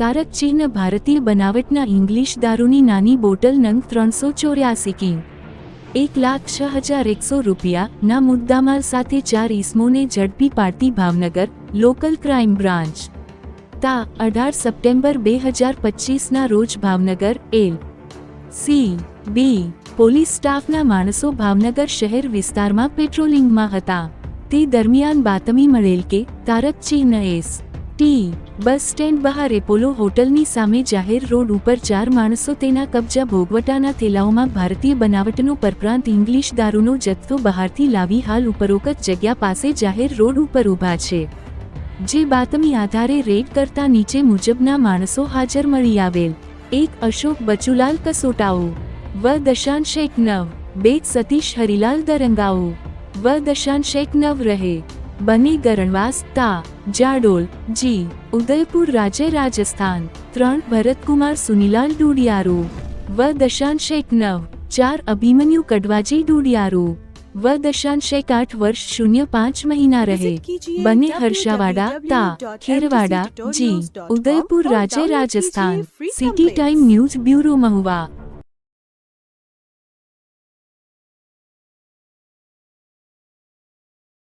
તારક ચિહ્ન ભારતીય બનાવટના ઇંગ્લિશ દારૂની નાની બોટલ નંગ ત્રણસો ચોર્યાસી કિંગ. એક લાખ છ હજાર એકસો રૂપિયાના મુદ્દામાલ સાથે ચાર ઈસમોને ઝડપી પાડતી ભાવનગર લોકલ ક્રાઇમ બ્રાન્ચ. તા અઢાર સપ્ટેમ્બર બે હજાર પચીસના રોજ Bhavnagar L. C. B. Police સ્ટાફના માણસો ભાવનગર શહેર વિસ્તારમાં પેટ્રોલિંગમાં હતા. તે દરમિયાન બાતમી મળેલ કે તારક ચિહ્ન એસ. ટી, બસ સ્ટેન્ડ બહાર એપોલો હોટલની સામે જાહેર રોડ ઉપર ચાર માણસો તેના કબજા ભોગવટાના થેલાઓમાં ભારતીય બનાવટનો પરપ્રાંત ઇંગ્લિશ દારૂનો જથ્થો બહારથી લાવી હાલ ઉપરોક્ત જગ્યા પાસે જાહેર રોડ ઉપર ઊભા છે. જે બાતમી આધારે રેડ કરતા નીચે મુજબના માણસો હાજર મળી આવેલ. એક અશોક બચુલાલ કસોટાઓ. વ દશાંશ એક નવ. બે સતીશ હરિલાલ દરંગાઓ. વ દશાંશ એક નવ રહે. બને ગરણવાસ તા જાડોલ જી ઉદયપુર રાજ્ય રાજસ્થાન ત્રણ ભરતકુમાર સુનીલાલ ડુડિયારો વ દશાંશ એક નવ ચાર અભિમન્યુ કડવાજી ડુડિયારો વ દશાંશ એક આઠ વર્ષ શૂન્ય પાંચ મહિના રહે. બને હર્ષાવાડા તા ખેરવાડા જી ઉદયપુર રાજ્ય Rajasthan city time news bureau Mahuva.